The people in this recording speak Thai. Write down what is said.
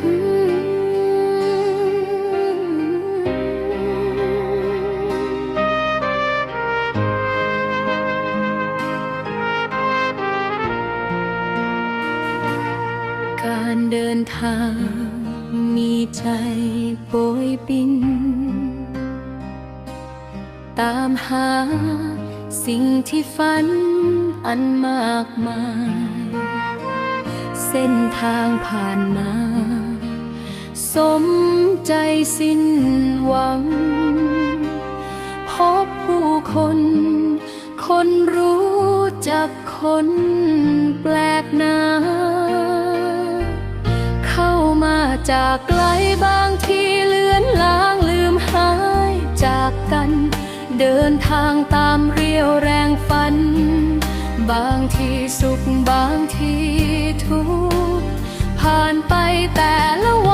การเดินทางมีใจโปยบิน ตามหาสิ่งที่ฝันอันมากมาย เส้นทางผ่านมา สมใจสิ้นหวัง พบผู้คน คนรู้จักคนแปลกหน้า เข้ามาจากไกลบางทีเลือนลางลืมหายจากกัน เดินทางตามเรียวแรงฝัน บางทีสุขบางที ทุกผ่านไปแต่ละวัน